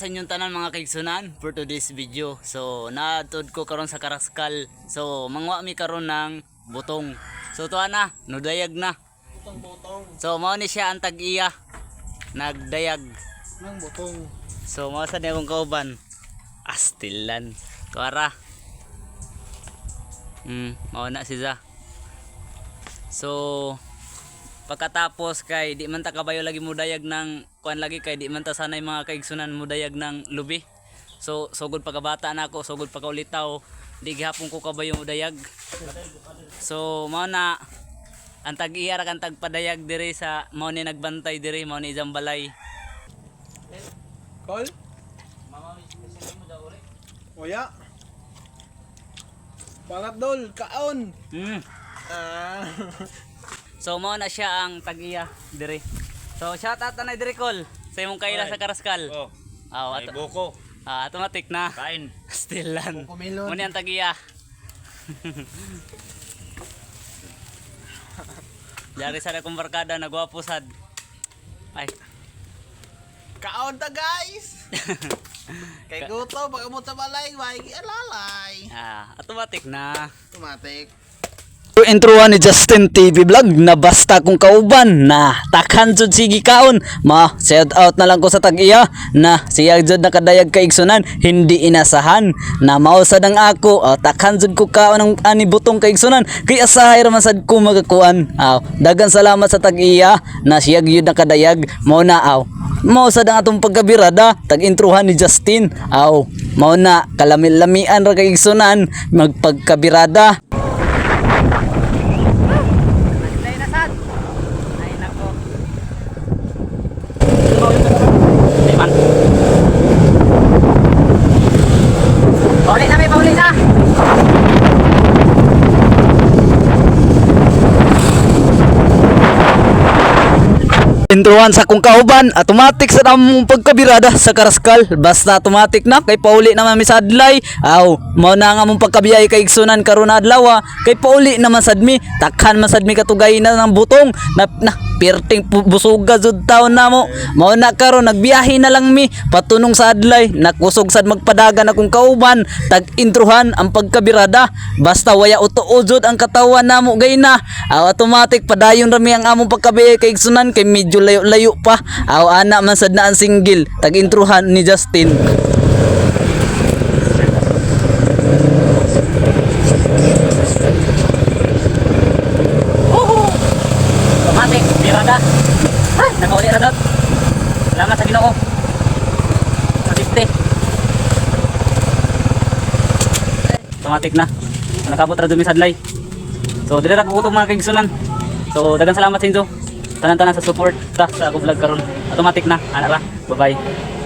sa inyong tanan mga kaigsunan for today's video. So naatod ko karon sa Karaskal. So mangwa mi karon ng butong. So tuwa na, nudayag na. Butong-butong So mao ni siya ang tag-iya. Nagdayag. ng butong. So mao sa niya akong kauban. Astilan. Kuara. Hmm, mao na siya. So pagkatapos kay di man ta kabayo lagi mudayag ng kuan lagi kay di man ta sanay mga kaigsunan mudayag ng lubi. So sugod pagkabata na ako, sugod pagkaulitaw, di gihapon ko kabayo mudayag. So mao na ang tag-iya ra kan tagpadayag diri sa mao ni nagbantay diri mao ni Jambalay. Call? Kuya. Bangat dol, kaon. Hmm. Ah. So mao na siya ang tag-iya diri. So shout out na diri kol sa imong kaila sa Karaskal. Oh, Oh, ay ato, buko. ah, automatic na. Kain. Still lan. Kumilon. Muna ang tag-iya. Dari sa akong barkada nagwapo sad. Ay. Kaon ta guys. Kay guto, pag mo sa balay, may alalay. Ah, automatic na. Automatic. Introan ni Justin TV Vlog. Na basta kung kauban na takhan jud sige kaon ma shout out na lang ko sa tag-iya na siya jud nakadayag kaigsunan hindi inasahan. Na mao sad ang ako. Oh, takhan jud ko kaon ang ani butong kaigsunan kay asahay ra man sad ko magakuan. Aw dagan salamat sa tag-iya na siya gyud nakadayag. Mao na aw. Mao sad ang atong pagkabirada. Tag-introhan ni Justin. Aw mao na kalami-lamian ra kaigsunan magpagkabirada Ay, nasad. Ay, nako. Ay, man. Pauli na, may pauli na. Intruhan sa kong kauban, automatic sa namong pagkabirada sa Karaskal. Basta automatic na, kay pauli naman mi sa adlay. Aw, mao na nga mong pagkabiyay kay igsunan karon adlaw. ah. Kay pauli naman sad mi, takhan man sad mi katugay na ng butong. Na, na pirting busuga jud taon na mo. Mao na karon nagbiyahe na lang mi patunong sa adlay. Nakusog sad magpadagan akong kauban, tag intruhan ang pagkabirada. Basta waya utuo jud ang katawan namo gayna. Aw automatic padayon rami ang among pagkabiyay kay igsunan kay medyo layo-layo pa. Aw ana man sad na ang single, tag intruhan ni Justin. Automatic, birada. Ay, nakauli ra dot. Salamat sa Ginoo. 50. Automatic na. Nakabot ra dumi sa adlay. So dili ra ko mga kaigsunan. So dagan salamat sa inyo. Tanan-tanan sa support ta sa ako vlog karon. Automatic na. Ana ra. Bye-bye.